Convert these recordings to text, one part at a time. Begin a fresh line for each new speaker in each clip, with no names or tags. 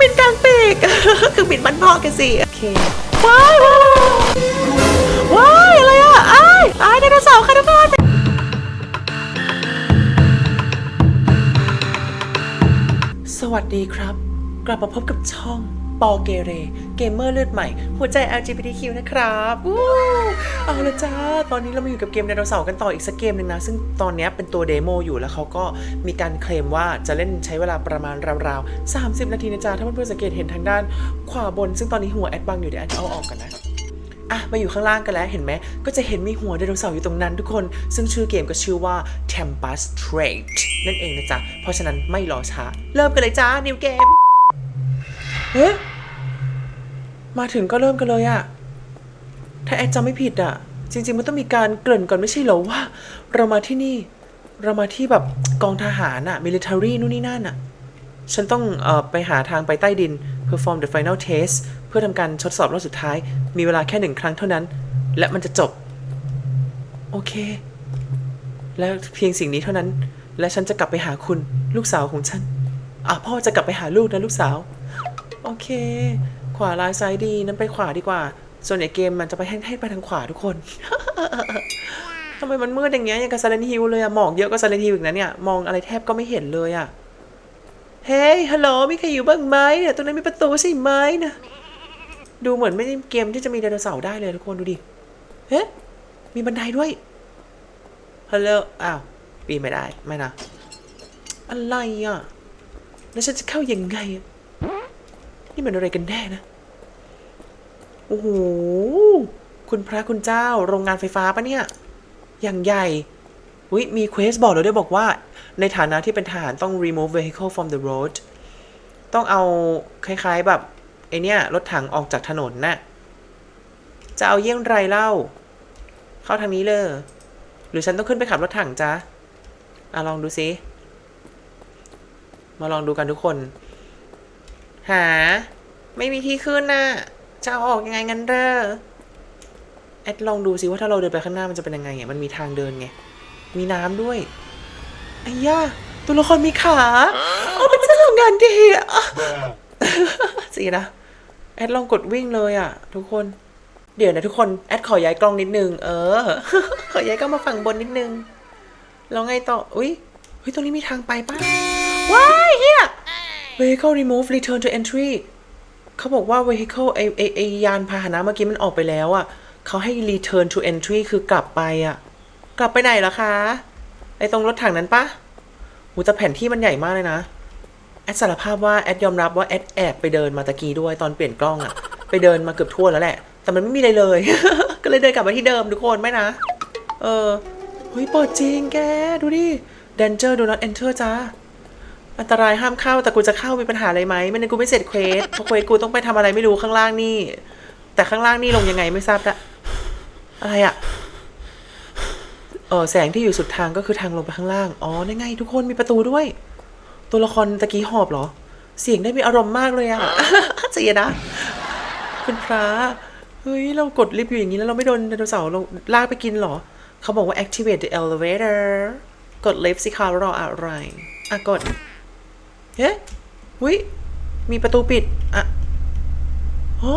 บินกลางปีกเครื่องบินบ้านพ่อกันสิโอเคว้ายว้ายว้ายอะไรอะอ้ายอ้ายไดโนเสาร์ค่ะทุกคนสวัสดีครับ กลับมาพบกับช่องปอเกเร เกมเมอร์เลือดใหม่ หัวใจ LGBTQ นะครับวู้เอาละจ้า ตอนนี้เรามาอยู่กับเกมไดโนเสาร์กันต่ออีกสักเกมหนึ่งนะ ซึ่งตอนนี้เป็นตัวเดโมอยู่แล้วเขาก็มีการเคลมว่าจะเล่นใช้เวลาประมาณราวๆ 30 นาทีนะจ๊ะถ้าเพื่อนๆสังเกตเห็นทางด้านขวาบน ซึ่งตอนนี้หัวแอดบังอยู่เดี๋ยวแอดเอาออกกันนะอะมาอยู่ข้างล่างกันแล้วเห็นไหม ก็จะเห็นมีหัวไดโนเสาร์อยู่ตรงนั้นทุกคน ซึ่งชื่อเกมก็ชื่อว่า Tempest Trade นั่นเองนะจ๊ะ เพราะฉะนั้นไม่รอช้า เริ่มกันเลยจ้า นิวเกม เฮ้ มาถึงก็เริ่มกันเลยอะถ้าแอดจำไม่ผิดอะจริง ๆ มันต้องมีการเกริ่นก่อนไม่ใช่เหรอว่า เรามาที่นี่ เรามาที่แบบกองทหารอะ military นู่นนี่นั่นอะฉันต้องออไปหาทางไปใต้ดิน perform the final test เพื่อทำการทดสอบรอบสุดท้าย มีเวลาแค่หนึ่งครั้งเท่านั้น และมันจะจบ โอเค และเพียงสิ่งนี้เท่านั้น และฉันจะกลับไปหาคุณลูกสาวของฉัน อะพ่อจะกลับไปหาลูกนะลูกสาว โอเค ขวาลายซ้ายดีนั้นไปขวาดีกว่า ส่วนใหญ่เกมมันจะไปให้ให้ไปทางขวาทุกคน ทำไมมันมืดอย่างเงี้ยอย่างกับซาเลนฮิลเลยอะหมอกเยอะกว่าซาเลนฮิลอีกนะเนี่ย มองอะไรแทบก็ไม่เห็นเลยอะเฮ้ยฮัลโหลมีใครอยู่บ้างไหมเนี่ยตรงนั้นมีประตูใช่ไหมนะดูเหมือนไม่ใช่เกมที่จะมีไดโนเสาร์ได้เลยทุกคนดูดิเฮ้ยมีบันไดด้วยฮัลโหลอ้าวปีนไม่ได้ไม่นะอะไรอะแล้วฉันจะเข้ายังไงอะนี่มันอะไรกันแน่นะ โอ้โห คุณพระคุณเจ้า โรงงานไฟฟ้าปะเนี่ย อย่างใหญ่อุ้ยมีเควสบอกเราด้วยบอกว่า ในฐานะที่เป็นทหารต้อง remove vehicle from the road ต้องเอาคล้ายๆแบบไอเนี้ยรถถังออกจากถนนน่ะ จะเอาเยี่ยงไรเล่า เข้าทางนี้เลย หรือฉันต้องขึ้นไปขับรถถังจ๊ะอะลองดูสิมาลองดูกันทุกคน หา ไม่มีที่ขึ้นน่ะ จะเอาออกยังไงงั้นเด้อแอดลองดูสิว่าถ้าเราเดินไปข้างหน้ามันจะเป็นยังไงอะมันมีทางเดินไง มีน้ำด้วยไอ้ย่าตัวละครมีขาโอ้เป็นเจ้าของงานดีอะสินะ แอดลองกดวิ่งเลยอะ ทุกคน เดี๋ยวนะทุกคน แอดขอย้ายกล้องนิดนึง เออ ขอย้ายกล้องมาฝั่งบนนิดนึง แล้วไงต่อ อุ้ยเฮ้ย ตรงนี้มีทางไปป่ะว้ายเฮีย vehicle remove return to entry เขาบอกว่า vehicle ไอไอไอยานพาหนะเมื่อกี้มันออกไปแล้วอะเขาให้ return to entry คือกลับไปอะ กลับไปไหนล่ะคะไอตรงรถถังนั้นปะหูแต่แผนที่มันใหญ่มากเลยนะ แอดสารภาพว่าแอดยอมรับว่าแอดแอบไปเดินมาตะกี้ด้วยตอนเปลี่ยนกล้องอะไปเดินมาเกือบทั่วแล้วแหละ แต่มันไม่มีอะไรเลย ก็เลยเดินกลับมาที่เดิมทุกคนไม่นะ เออเฮ้ยเปิดจริงแกดูดิ danger do not enter จ้า อันตรายห้ามเข้าแต่กูจะเข้ามีปัญหาอะไรไหมไม่งั้นกูไม่เสร็จเควสเพราะเควสกูต้องไปทำอะไรไม่รู้ข้างล่างนี่ แต่ข้างล่างนี่ลงยังไงไม่ทราบละอะไรอะเออแสงที่อยู่สุดทางก็คือทางลงไปข้างล่างอ๋อนั่นไง ทุกคนมีประตูด้วย ตัวละครตะกี้หอบเหรอ เสียงได้มีอารมณ์มากเลยอะเสียนะคุณพระเฮ้ย เรากดลิฟต์อยู่อย่างนี้แล้วเราไม่โดนไดโนเสาร์เราลากไปกินเหรอ เขาบอกว่า activate the elevator กดลิฟต์สิคะรออะไร อะ กด เฮ้ยหุ้ยมีประตูปิด อะอ๋อ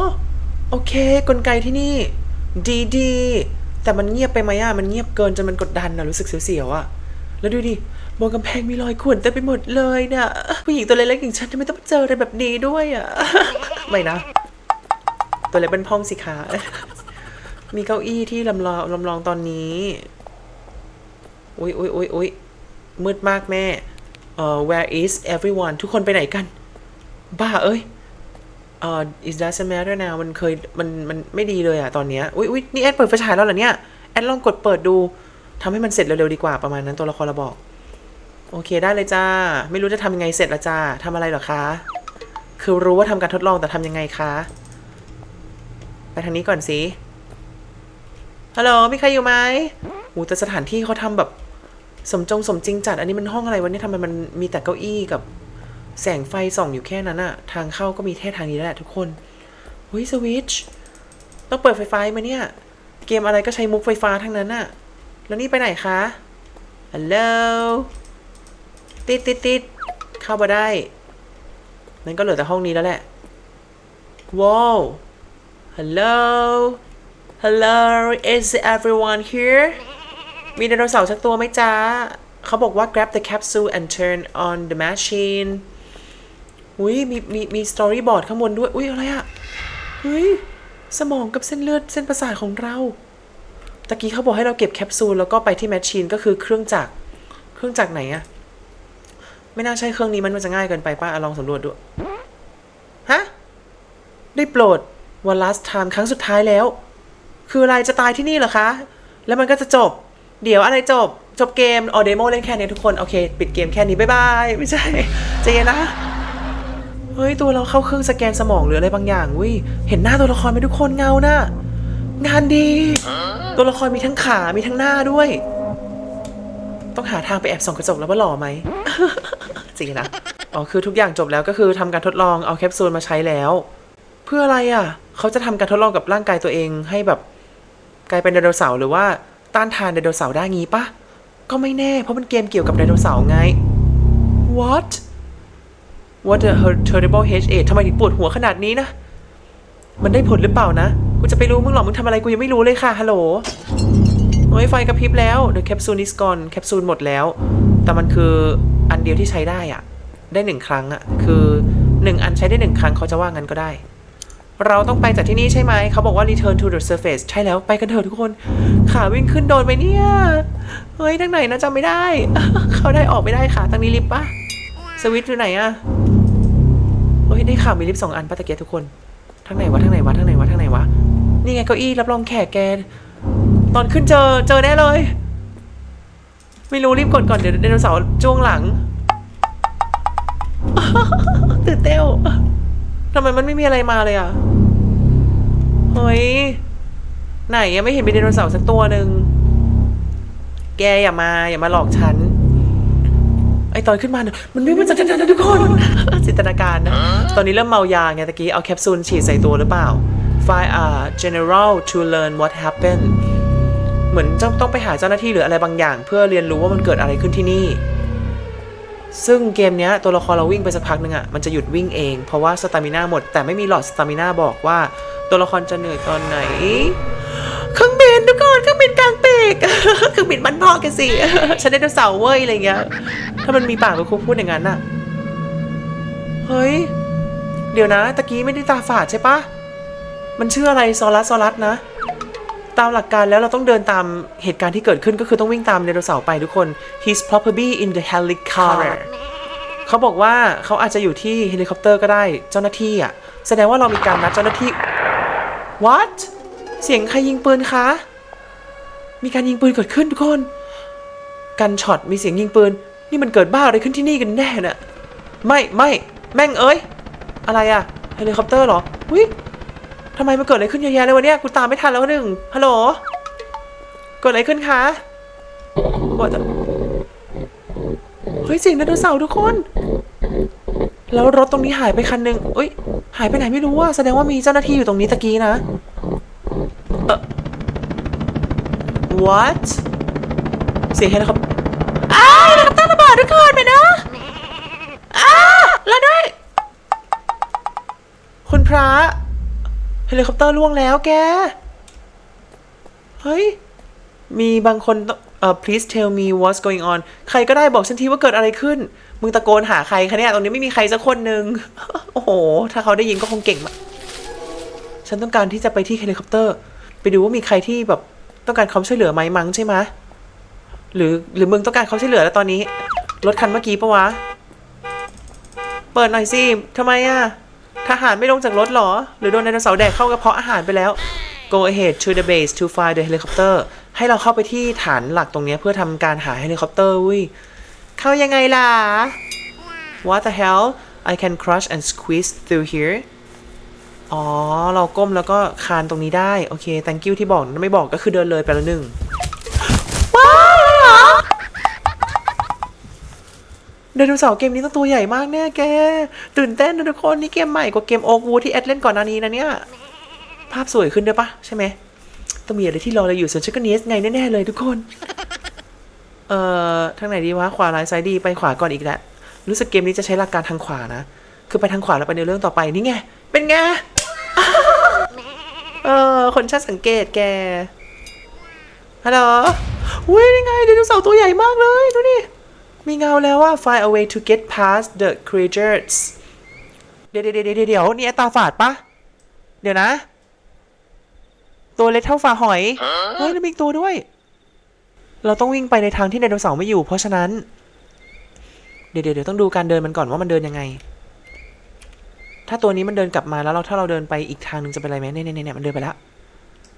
โอเค กลไกที่นี่ ดีดีแต่มันเงียบไปไหมอะ มันเงียบเกินจนมันกดดันอะรู้สึกเสียวๆอะ แล้วดูดิบนกำแพงมีรอยข่วนเต็มไปหมดเลยเนี่ยผู้หญิงตัวเล็กๆอย่างฉันทำไมต้องเจออะไรแบบนี้ด้วยอะ ไม่นะ ตัวเล็กเป็นพองสิคะมีเก้าอี้ที่ลำลองลำลองตอนนี้ อุ๊ยอุ๊ยอุ๊ยอุ๊ยมืดมากแม่ เอ่อ where is everyone ทุกคนไปไหนกัน บ้าเอ้ยเอ่อ it doesn't matter now มันเคยมันมันไม่ดีเลยอะตอนเนี้ยอุ๊ยอุ๊ยนี่แอดเปิดไฟฉายแล้วเหรอเนี่ย แอดลองกดเปิดดูทำให้มันเสร็จเร็วๆดีกว่าประมาณนั้นตัวละครเราบอก โอเคได้เลยจ้า ไม่รู้จะทำยังไงเสร็จละจ้าทำอะไรเหรอคะ คือรู้ว่าทำการทดลองแต่ทำยังไงคะ ไปทางนี้ก่อนสิฮัลโหลมีใครอยู่ไหมโอ้แต่สถานที่เขาทำแบบ สมจงสมจริงจัด อันนี้มันห้องอะไรวะเนี่ยทำไมมันมีแต่เก้าอี้กับแสงไฟส่องอยู่แค่นั้นอะทางเข้าก็มีแค่ทางนี้แล้วแหละทุกคนเฮ้ยสวิตช์ต้องเปิดไฟฟ้าไหมาเนี่ย เกมอะไรก็ใช้มุกไฟฟ้าทั้งนั้นอะแล้วนี่ไปไหนคะฮัลโหลติดติดติดเข้ามาได้นั่นก็เหลือแต่ห้องนี้แล้วแหละว้าว hello hello is everyone here มีไดโนเสาร์สักตัวไหมจ๊ะเขาบอกว่า grab the capsule and turn on the machine อุ้ยมีมีมี storyboard ข้างบนด้วย อุ้ยอะไรอะเฮ้ย สมองกับเส้นเลือดเส้นประสาทของเรา ตะกี้เขาบอกให้เราเก็บแคปซูลแล้วก็ไปที่แมชชีนก็คือเครื่องจักร เครื่องจักรไหนอะไม่น่าใช่เครื่องนี้มันมันจะง่ายเกินไปป้าลองสำรวจดู ฮะ ได้โปรดวัน last time ครั้งสุดท้ายแล้ว คืออะไรจะตายที่นี่เหรอคะ แล้วมันก็จะจบ เดี๋ยวอะไรจบจบเกมออเดโมเล่นแค่นี้ทุกคน โอเค ปิดเกมแค่นี้ บ๊ายบาย ไม่ใช่ใจเย็นนะ เฮ้ย ตัวเราเข้าเครื่องสแกนสมองหรืออะไรบางอย่างวิเห็นหน้าตัวละครไหมทุกคนเงาน่ะงานดี ตัวละครมีทั้งขา มีทั้งหน้าด้วย ต้องหาทางไปแอบส่องกระจกแล้วว่าหล่อไหมจริงนะอ๋อคือทุกอย่างจบแล้วก็คือทำการทดลองเอาแคปซูลมาใช้แล้ว เพื่ออะไรอะ เขาจะทำการทดลองกับร่างกายตัวเองให้แบบกลายเป็นไดโนเสาร์หรือว่า ต้านทานไดโนเสาร์ได้งี้ปะก็ไม่แน่เพราะมันเกมเกี่ยวกับไดโนเสาร์ไง What What a terrible h a ทำไมถึงปวดหัวขนาดนี้นะ มันได้ผลหรือเปล่านะ กูจะไปรู้มึงหรอมึงทำอะไรกูยังไม่รู้เลยค่ะ ฮัลโหลโอ้ยไฟกระพริบแล้ว The capsule is gone แคปซูลหมดแล้ว แต่มันคืออันเดียวที่ใช้ได้อะได้หนึ่งครั้งอะคือหนึ่งอันใช้ได้หนึ่งครั้งเขาจะว่างั้นก็ได้ เราต้องไปจากที่นี่ใช่ไหม เขาบอกว่า return to the surface ใช่แล้วไปกันเถอะทุกคน ขาวิ่งขึ้นโดนไปเนี่ย เฮ้ยทางไหนนะจำไม่ได้ เขาได้ออกไม่ได้ค่ะทางนี้ลิฟต์ปะสวิตช์อยู่ไหนอะเฮ้ยได้ข่าวมีลิฟต์สองอันปะตะเกียบทุกคน ทางไหนวะทางไหนวะทางไหนวะทางไหนวะ นี่ไงเก้าอี้รับรองแขกแก ตอนขึ้นเจอเจอแน่เลย ไม่รู้รีบกดก่อนเดี๋ยวไดโนเสาร์จ้วงหลังตื่นเต้ว ทำไมมันไม่มีอะไรมาเลยอะ เฮ้ย ไหนยังไม่เห็นมีไดโนเสาร์สักตัวหนึ่ง แกอย่ามา อย่ามาหลอกฉัน ไอตอนขึ้นมาเนี่ยมันไม่เหมันจะนะทุกคนจินตนาการนะ ตอนนี้เริ่มเมายาไงตะกี้ เอาแคปซูลฉีดใส่ตัวหรือเปล่า Find a general to learn what happened เหมือนจะต้องไปหาเจ้าหน้าที่หรืออะไรบางอย่าง เพื่อเรียนรู้ว่ามันเกิดอะไรขึ้นที่นี่ ซึ่งเกมเนี้ยตัวละครเราวิ่งไปสักพักหนึ่งอะ่ะมันจะหยุดวิ่งเอง เพราะว่าสตามิน่าหมด แต่ไม่มีหลอดสตามิน่าบอกว่า ตัวละครจะเหนื่อยตอนไหนเครื่องบินทุกคนเครื่องบินกลางเปกเครื่องบินบ้านพ่อแกสิฉันได้ดาวเสาเว้ยอะไรเงี้ยถ้ามันมีปากก็คงพูดอย่างนั้นน่ะเฮ้ยเดี๋ยวนะตะกี้ไม่ได้ตาฝาดใช่ปะมันชื่ออะไรซอรัสซอรัสนะ ตามหลักการแล้วเราต้องเดินตามเหตุการณ์ที่เกิดขึ้นก็คือต้องวิ่งตามไดโนเสาร์ไปทุกคน he's probably in the helicopter เขาบอกว่าเขาอาจจะอยู่ที่เฮลิคอปเตอร์ก็ได้เจ้าหน้าที่อะ แสดงว่าเรามีการนัดเจ้าหน้าที่ what เสียงใครยิงปืนคะ มีการยิงปืนเกิดขึ้นทุกคน กันช็อตมีเสียงยิงปืน นี่มันเกิดบ้าอะไรขึ้นที่นี่กันแน่น่ะ ไม่ไม่แม่งเอ้ย อะไรอะเฮลิคอปเตอร์เหรอวิ ทำไมมันเกิดอะไรขึ้นเยอะแยะเลยวะเนี่ยกูตามไม่ทันแล้วหนึ่งฮัลโหลเกิดอะไรขึ้นคะว่าจะเฮ้ยเสียงไดโนเสาร์ทุกคน แล้วรถตรงนี้หายไปคันหนึ่งเอ้ย หายไปไหนไม่รู้ว่าแสดงว่ามีเจ้าหน้าที่อยู่ตรงนี้ตะกี้นะ เออ what เสียงเฮลิคอปอ้าวเฮลิคอปเตอร์ระเบิดทุกคนไปนะอ้าแล้วด้วย คุณพระ ลิคอปเตอร์ล่วงแล้วแก เฮ้ย มีบางคนเอ่อ please tell me what's going on ใครก็ได้บอกฉันทีว่าเกิดอะไรขึ้น มึงตะโกนหาใครคะเนี่ย ตรงนี้ไม่มีใครสักคนหนึ่งโอ้โห ถ้าเขาได้ยินก็คงเก่งมากฉันต้องการที่จะไปที่เฮลิคอปเตอร์ ไปดูว่ามีใครที่แบบต้องการความช่วยเหลือไหมมั้งใช่ไหมหรือหรือมึงต้องการความช่วยเหลือแล้วตอนนี้ รถคันเมื่อกี้ปะวะ เปิดหน่อยสิทำไมอะ ทหารไม่ลงจากรถหรอ หรือโดนไดโนเสาร์แดกเข้ากระเพาะอาหารไปแล้ว Go ahead to the base to find the helicopter ให้เราเข้าไปที่ฐานหลักตรงนี้เพื่อทำการหาเฮลิคอปเตอร์วิเข้ายังไงล่ะ What the hell I can crush and squeeze through here อ๋อ เราก้มแล้วก็คานตรงนี้ได้ โอเค thank you ที่บอก ไม่บอกก็คือเดินเลยไปล้วหนึ่งว้าว ไดโนเสาร์เกมนี้ต้องตัวใหญ่มากแน่แก ตื่นเต้นนะทุกคนนี่เกมใหม่กว่าเกมโอกวูที่แอดเล่นก่อนหน้านี้นะเนี่ย ภาพสวยขึ้นด้วยปะใช่ไหมต้องมีอะไรที่รอเราอยู่ส่วนฉันก็เนสไงแน่ๆเลยทุกคน เอ่อทางไหนดีวะขวาร้ายซ้ายดีไปขวาก่อนอีกแหละรู้สึกเกมนี้จะใช้หลักการทางขวานะ คือไปทางขวาแล้วไปในเรื่องต่อไปนี่ไง เป็นไง เออคนช่างสังเกตแกฮัลโหลอุ้ยนี่ไงไดโนเสาร์ตัวใหญ่มากเลยดูดิ มีเงาแล้วว่า find a way to get past the creatures เดี๋ยวเดี๋ยวเดี๋ยวเดี๋ยวเดี๋ยวนี่ไอ้ตาฝาดปะ เดี๋ยวนะ ตัวเล็กเท่าฝาหอย เฮ้ยแล้วมีอีกตัวด้วย เราต้องวิ่งไปในทางที่ไดโนเสาร์ไม่อยู่ เพราะฉะนั้นเดี๋ยวเดี๋ยวเดี๋ยวต้องดูการเดินมันก่อนว่ามันเดินยังไง ถ้าตัวนี้มันเดินกลับมาแล้วเราถ้าเราเดินไปอีกทางหนึ่งจะเป็นอะไรไหมเนี่ยเนี่ยเนี่ยมันเดินไปแล้ว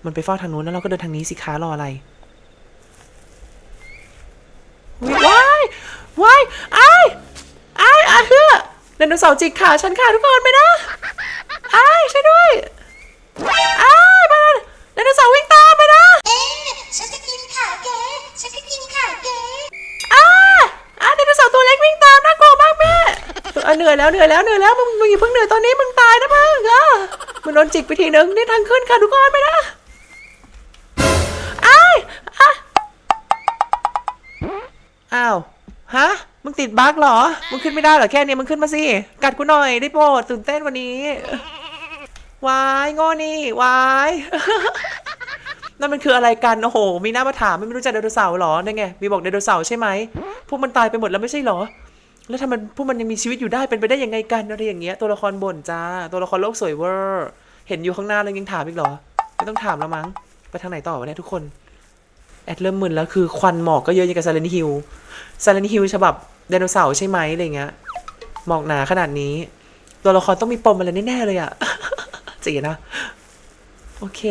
มันไปเฝ้าทางนู้นแล้วเราก็เดินทางนี้สิคะรออะไรอุ๊ยว้าย ว้ายไอ้ไอ้ไอ้เฮ้อไดโนเสาร์จิกขาฉันค่ะทุกคนไปนะไอ้ช่วยด้วยไอ้ไปเลยไดโนเสาร์วิ่งตามไปนะ
เอ๊ะฉันจะกินขาแกฉันจะกินขาแก
อ้าอ้าไดโนเสาร์ตัวเล็กวิ่งตามน่ากลัวมากแม่อะเหนื่อยแล้วเหนื่อยแล้วเหนื่อยแล้วมึงมึงอย่าเพิ่งเหนื่อยตอนนี้มึงตายนะมึงอะมึงโดนจิกไปทีนึงนี่ทางขึ้นค่ะทุกคนไปนะไอ้ายอะอ้าว ฮะ มึงติดบั๊กเหรอ มึงขึ้นไม่ได้เหรอแค่เนี้ยมึงขึ้นมาสิ กัดกูหน่อยได้โปรดตื่นเต้นวันนี้วายโง่นี่วายนั่นมันคืออะไรกันโอ้โห มีหน้ามาถามไม่รู้จักไดโนเสาร์เหรอนั่นไงมีบอกไดโนเสาร์ใช่ไหมพวกมันตายไปหมดแล้วไม่ใช่เหรอ แล้วทำไมพวกมันยังมีชีวิตอยู่ได้เป็นไปได้ยังไงกันอะไรอย่างเงี้ยตัวละครบ่นจ้า ตัวละครโลกสวยเวอร์เห็นอยู่ข้างหน้าแล้วยังถามอีกเหรอ ไม่ต้องถามแล้วมั้งไปทางไหนต่อวะเนี่ยทุกคนแอดเริ่มมึนแล้วคือควันหมอกก็เยอะอย่างกับซาเลนฮิล ซาเลนฮิลฉบับไดโนเสาร์ใช่ไหมอะไรเงี้ยหมอกหนาขนาดนี้ ตัวละครต้องมีปมอะไรแน่ๆเลยอะจีนะ โอเค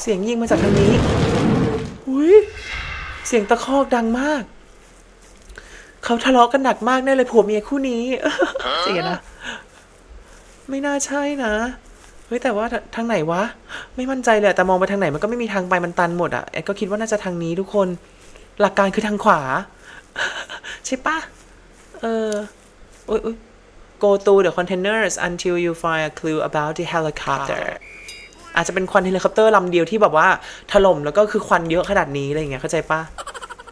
เสียงยิงมาจากทางนี้อุ้ยเสียงตะคอกดังมาก เขาทะเลาะกันหนักมากแน่เลยผัวเมียคู่นี้เสียนะ ไม่น่าใช่นะ ฮ้ยแต่ว่าทางไหนวะ ไม่มั่นใจเลยแต่มองไปทางไหนมันก็ไม่มีทางไปมันตันหมดอะแอดก็คิดว่าน่าจะทางนี้ทุกคน หลักการคือทางขวา ใช่ปะเอออุ๊ยอุ๊ย go to the containers until you find a clue about the helicopter อาจจะเป็นควันเฮลิคอปเตอร์ลำเดียวที่แบบว่าถล่มแล้วก็คือควันเยอะขนาดนี้อะไรอย่างเงี้ยเข้าใจปะ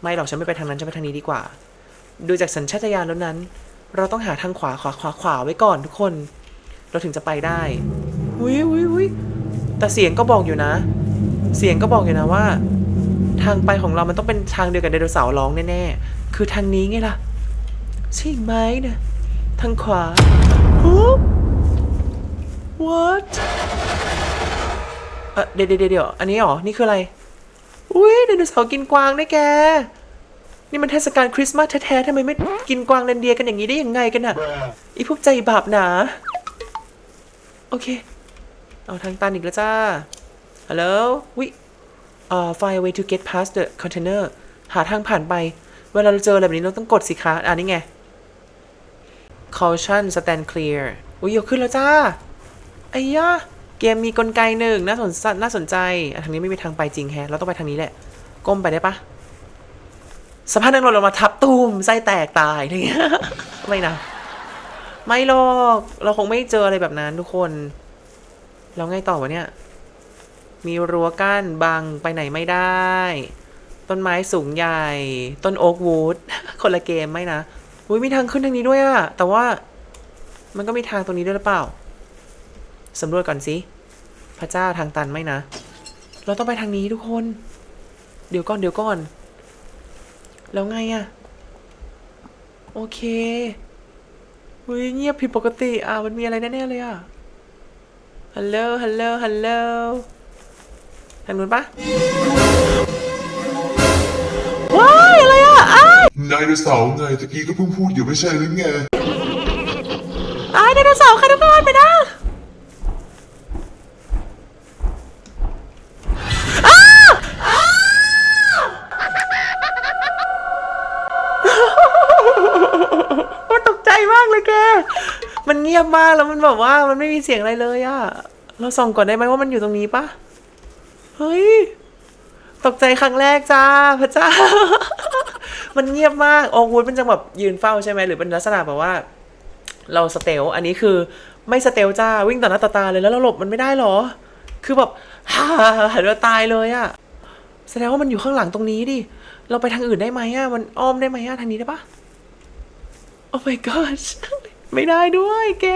ไม่หรอกฉันไม่ไปทางนั้นฉันไปทางนี้ดีกว่า ดูจากสัญชาตญาณแล้วนั้น เราต้องหาทางขวาขวาขวาขวาไว้ก่อนทุกคน เราถึงจะไปได้ อุ้ยอุ้ยอุ้ยแต่เสียงก็บอกอยู่นะ เสียงก็บอกอยู่นะว่า ทางไปของเรามันต้องเป็นทางเดียวกับไดโนเสาร์ร้องแน่ๆ คือทางนี้ไงล่ะ ใช่ไหมเนี่ยทางขวาฮะ what เออเดี๋ยวเดี๋ยวเดี๋ยวอันนี้เหรอ นี่คืออะไร อุ้ยไดโนเสาร์กินกวางด้วยแก นี่มันเทศกาลคริสต์มาสแท้ๆทำไมไม่กินกวางเรนเดียร์กันอย่างนี้ได้ยังไงกันอะอีพวกใจบาปหนา โอเค เอาทางตันอีกแล้วจ้า ฮัลโหลวิเอ่อ find a way to get past the container หาทางผ่านไป เวลาเราเจออะไรแบบนี้เราต้องกดสิคะอ่านี่ไง caution stand clear อุ้ยยกขึ้นแล้วจ้า ไอ้ยะเกมมีกลไกหนึ่งน่าสนน่าสนใจทางนี้ไม่มีทางไปจริงแฮะ เราต้องไปทางนี้แหละ ก้มไปได้ปะสภาพนั่งรถเรามาทับตูมไส้แตกตายอะไรเงี้ย ไม่นะ ไม่หรอก เราคงไม่เจออะไรแบบนั้นทุกคน แล้วไงต่อวะเนี่ย มีรั้วกั้นบังไปไหนไม่ได้ ต้นไม้สูงใหญ่ ต้นโอ๊กวูด คนละเกมไม่นะอุ้ยมีทางขึ้นทางนี้ด้วยอะแต่ว่ามันก็มีทางตรงนี้ด้วยหรือเปล่าสำรวจก่อนสิ พระเจ้าทางตันไหมนะ เราต้องไปทางนี้ทุกคน เดี๋ยวก่อนเดี๋ยวก่อน แล้วไงอะโอเคอุ้ยเงียบผิดปกติ อะ มันมีอะไรแน่ๆเลยอะ ฮัลโหล ฮัลโหล ฮัลโหลทางนู้นปะว้ายอะไรอะอ้าย
ไดโนเสาร์ไงตะกี้ก็เพิ่งพูดอยู่ไม่ใช่หรือไง
อ้ายไดโนเสาร์ค่ มันเงียบมากแล้วมันแบบว่ามันไม่มีเสียงอะไรเลยอะเราส่องก่อนได้ไหมว่ามันอยู่ตรงนี้ปะเฮ้ย ตกใจครั้งแรกจ้าพระเจ้า มันเงียบมากโอวูดเป็นจังแบบยืนเฝ้าใช่ไหมหรือเป็นลักษณะแบบว่า เราสเตลอันนี้คือไม่สเตลจ้าวิ่งต่อหน้าต่อตาเลยแล้วเราหลบมันไม่ได้หรอ คือแบบฮ่าหันมาตายเลยอะแสดงว่ามันอยู่ข้างหลังตรงนี้ดิ เราไปทางอื่นได้ไหมอะมันอ้อมได้ไหมอะทางนี้ได้ปะ Oh my gosh ไม่ได้ด้วยแก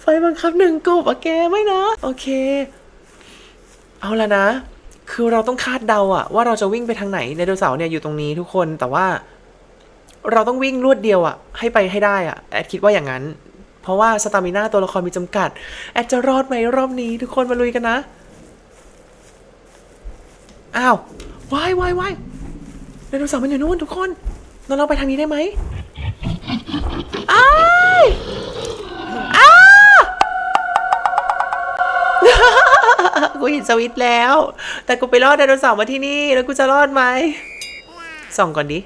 ไฟบังคับหนึ่งกบอะแกไม่นะ โอเค เอาละนะ คือเราต้องคาดเดาอะว่าเราจะวิ่งไปทางไหนไดโนเสาร์เนี่ยอยู่ตรงนี้ทุกคนแต่ว่า เราต้องวิ่งรวดเดียวอะให้ไปให้ได้อะแอดคิดว่าอย่างนั้น เพราะว่าสตามิน่าตัวละครมีจำกัด แอดจะรอดไหมรอบนี้ ทุกคนมาลุยกันนะอ้าววายวายวายไดโนเสาร์มันอยู่นู่นทุกคนเราเราไปทางนี้ได้ไหมอ้ายอ้า กูเห็นสวิตแล้ว แต่กูไปรอดไดโนเสาร์มาที่นี่ แล้วกูจะรอดไหมส่องก่อนดิ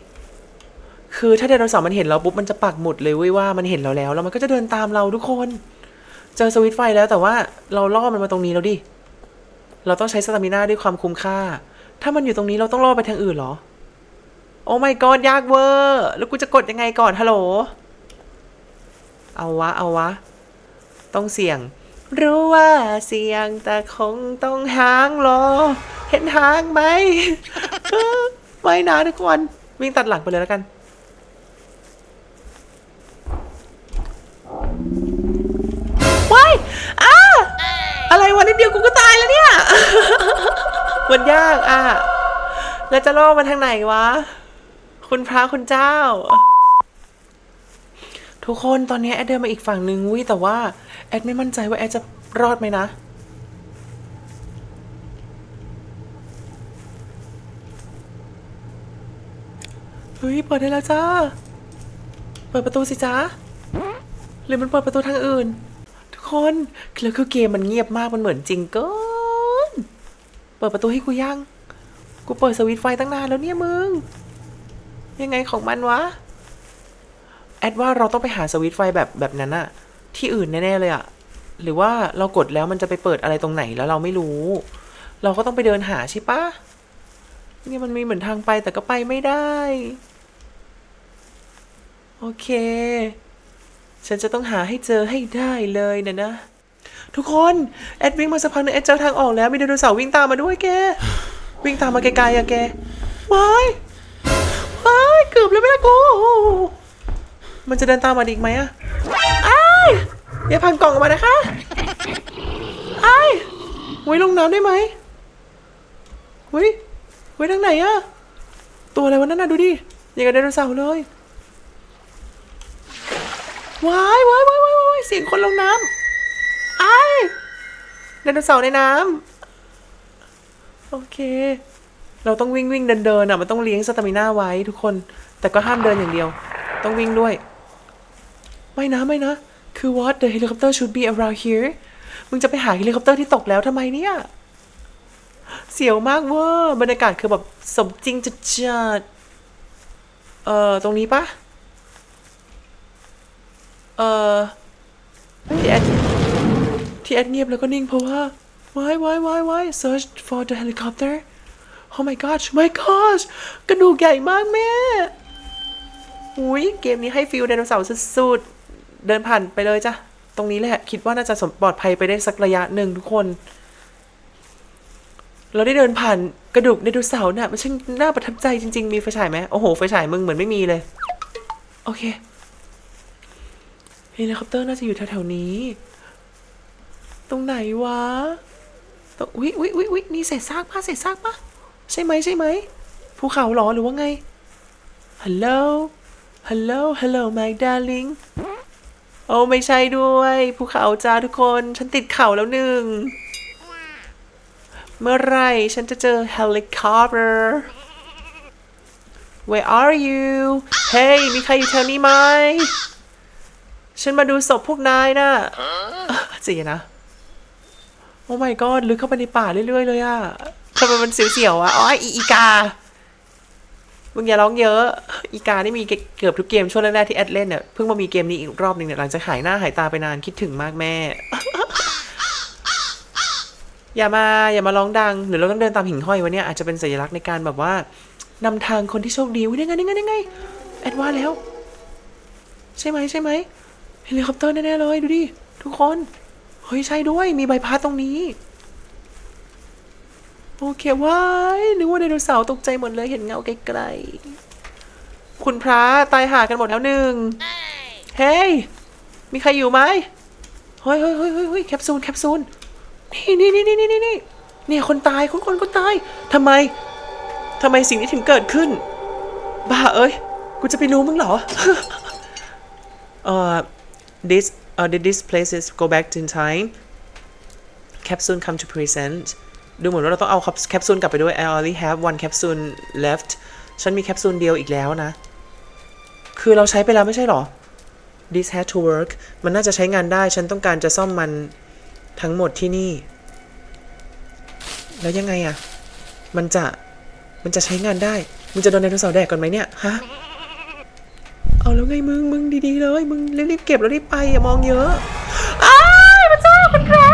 คือถ้าไดโนเสาร์มันเห็นเราปุ๊บมันจะปักหมุดเลยเว้ยว่ามันเห็นเราแล้วแล้วมันก็จะเดินตามเราทุกคน เจอสวิตไฟแล้วแต่ว่าเราล่อมันมาตรงนี้แล้วดิ เราต้องใช้สตามิน่าด้วยความคุ้มค่า ถ้ามันอยู่ตรงนี้เราต้องล่อไปทางอื่นเหรอ โอ้ my god ยากเวอร์แล้วกูจะกดยังไงก่อนฮัลโหล เอาวะเอาวะ ต้องเสี่ยง รู้ว่าเสี่ยงแต่คงต้องหางรอ เห็นหางไหม ไม่นะทุกคน วิ่งตัดหลังไปเลยแล้วกัน ว้ายอ้าอะไรวะนิดเดียวกูก็ตายแล้วเนี่ย มันยากอะ แล้วจะล่อมันทางไหนวะ คุณพระคุณเจ้า ทุกคนตอนนี้แอดเดินมาอีกฝั่งหนึ่งวิแต่ว่า แอดไม่มั่นใจว่าแอดจะรอดไหมนะ เฮ้ย เปิดได้แล้วจ้า เปิดประตูสิจ้าหรือมันเปิดประตูทางอื่น ทุกคนแล้วคือเกมมันเงียบมากมันเหมือนจริงเกินเปิดประตูให้กูยัง กูเปิดสวิตไฟตั้งนานแล้วเนี่ยมึง ยังไงของมันวะ แอดว่าเราต้องไปหาสวิตช์ไฟแบบแบบนั้นอะที่อื่นแน่ๆเลยอะหรือว่าเรากดแล้วมันจะไปเปิดอะไรตรงไหนแล้วเราไม่รู้ เราก็ต้องไปเดินหาใช่ปะเนี่ยมันมีเหมือนทางไปแต่ก็ไปไม่ได้ โอเค ฉันจะต้องหาให้เจอให้ได้เลยนะนะ ทุกคน แอดวิ่งมาสักพักนึงแอดเจอทางออกแล้ว มีไดโนเสาร์วิ่งตามมาด้วยแก วิ่งตามมาไกลๆอะแกว้ายว้ายเกือบเลยไม่ละกู มันจะเดินตามมาอีกไหมอะอ้ายอย่าพันกล่องออกมานะคะไอ้ไว้ลงน้ำได้ไหมเฮ้ยไว้ทางไหนอะตัวอะไรวะนั่นน่ะดูดิอย่างกับไดโนเสาร์เลยว้ายว้ายว้ายว้ายว้ายเสียงคนลงน้ำไอ้ไดโนเสาร์ในน้ำโอเค เราต้องวิ่งวิ่งเดินเดินอะมันต้องเลี้ยงสตามิน่าไว้ทุกคน แต่ก็ห้ามเดินอย่างเดียว ต้องวิ่งด้วย ไม่นะไม่นะ คือ what the helicopter should be around here มึงจะไปหาเฮลิคอปเตอร์ที่ตกแล้วทำไมเนี่ย เสียวมากเวอร์บรรยากาศคือแบบสมจริงจัดจัดเอ่อ ตรงนี้ปะเอ่อที่แอดที่แอดเงียบแล้วก็นิ่งเพราะว่า why why why why search for the helicopter oh my gosh my gosh กระดูกใหญ่มากแม่อุ้ยเกมนี้ให้ฟิลไดโนเสาร์สุดๆ เดินผ่านไปเลยจ้ะ ตรงนี้แหละ คิดว่าน่าจะสมปลอดภัยไปได้สักระยะหนึ่งทุกคน เราได้เดินผ่านกระดูกไดโนเสาร์น่ะมันช่างน่าประทับใจจริง ๆ มีไฟฉายไหมโอ้โห ไฟฉายมึงเหมือนไม่มีเลย โอเคเฮลิคอปเตอร์น่าจะอยู่แถวๆนี้ ตรงไหนวะตรงอุ๊ยอุ๊ยอุ๊ยอุ๊ยนี่เศษซากปะเศษซากปะใช่ไหมใช่ไหมภูเขาหรอหรือว่าไง ฮัลโหล ฮัลโหล ฮัลโหล my darling อ้ไม่ใช่ด้วยภูเขาจ้าทุกคน ฉันติดเขาแล้วหนึ่ง เมื่อไรฉันจะเจอเฮลิคอปเตอร์ Where are you เฮ้ยมีใครอยู่แถวนี้ไหม ฉันมาดูศพพวกนายนะจีนะ โอ้ my god ลึกเข้าไปในป่าเรื่อยๆเลยอะทำไมมันเสียวๆอะอ๋ออีกา มึงอย่าร้องเยอะ อีกานี่มีเกือบทุกเกมช่วงแรกๆที่แอดเล่นเนี่ยเพิ่งมามีเกมนี้อีกรอบหนึ่งเนี่ยหลังจากหายหน้าหายตาไปนานคิดถึงมากแม่ อย่ามาอย่ามาร้องดัง หรือเราต้องเดินตามหิ่งห้อยวะเนี่ยอาจจะเป็นสัญลักษณ์ในการแบบว่านำทางคนที่โชคดีวิได้ไงได้ไงได้ไงแอดว่าแล้ว ใช่ไหมใช่ไหมเฮลิคอปเตอร์แน่ๆเลยดูดิทุกคนเฮ้ยใช่ด้วยมีใบพัดตรงนี้ โอเควายนึกว่าไดโนเสาร์ตกใจหมดเลยเห็นเงาไกลๆ คุณพระตายหากันหมดแล้วหนึ่งเฮ้ย มีใครอยู่ไหมเฮ้ยเฮ้ยเฮ้ยเฮ้ยเฮ้แคปซูลแคปซูลนี่นี่นี่นี่นี่นี่นี่เนี่ยคนตายคนคนคนตายทำไมทำไมสิ่งนี้ถึงเกิดขึ้น บ้าเอ้ย กูจะไปรู้มึงเหรอเอ่อ this uh, did this places go back in time capsule come to present ดูเหมือนว่าเราต้องเอาแคปซูลกลับไปด้วย I only have one capsule left ฉันมีแคปซูลเดียวอีกแล้วนะ คือเราใช้ไปแล้วไม่ใช่หรอ this had to work มันน่าจะใช้งานได้ ฉันต้องการจะซ่อมมันทั้งหมดที่นี่ แล้วยังไงอะมันจะ มันจะใช้งานได้ มึงจะโดนไดโนเสาร์แดกก่อนไหมเนี่ย ฮะ เอาแล้วไงมึง มึงดีๆเลย มึงรีบๆเก็บแล้วรีบไปอย่ามองเยอะอ้ายพระเจ้าคุณพระ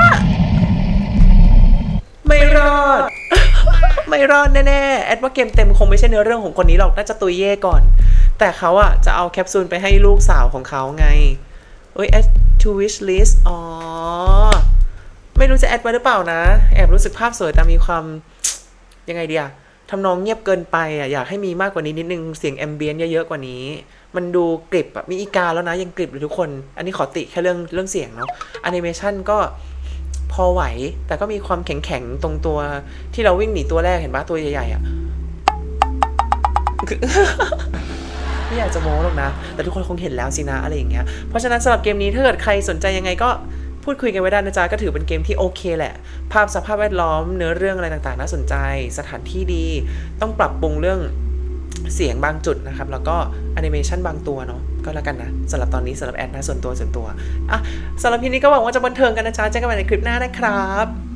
ไม่รอด ไม่รอดแน่ๆแอดว่าเกมเต็มคงไม่ใช่เนื้อเรื่องของคนนี้หรอกน่าจะตุยเย่ก่อน แต่เขาอะจะเอาแคปซูลไปให้ลูกสาวของเขาไงเอ้ย add to wish list อ๋อ ไม่รู้จะแอดไว้หรือเปล่านะ แอบรู้สึกภาพสวยแต่มีความ ยังไงเดีอะทำนองเงียบเกินไปอะอยากให้มีมากกว่านี้นิดนึง เสียงแอมเบียนเยอะๆกว่านี้ มันดูกริบอะมีอีกาแล้วนะยังกริบเลยทุกคน อันนี้ขอติแค่เรื่องเรื่องเสียงเนาะแอนิเมชันก็ อไหว แต่ก็มีความแข็งๆตรงตัวที่เราวิ่งหนีตัวแรกเห็นปะตัวใหญ่ๆอะไม่อยากจะโม้หรอกนะ แต่ทุกคนคงเห็นแล้วสินะอะไรอย่างเงี้ย เพราะฉะนั้นสำหรับเกมนี้ถ้าเกิดใครสนใจยังไงก็พูดคุยกันไว้ได้นะจ๊ะก็ถือเป็นเกมที่โอเคแหละ ภาพสภาพแวดล้อมเนื้อเรื่องอะไรต่างๆ น่าสนใจ สถานที่ดี ต้องปรับปรุงเรื่อง เสียงบางจุดนะครับ แล้วก็แอนิเมชันบางตัวเนาะก็แล้วกันนะสำหรับตอนนี้สำหรับแอดนะส่วนตัวส่วนตัวอะสำหรับทีนี้ก็หวังว่าจะบันเทิงกันนะจ๊ะเจอกันใหม่ในคลิปหน้านะครับ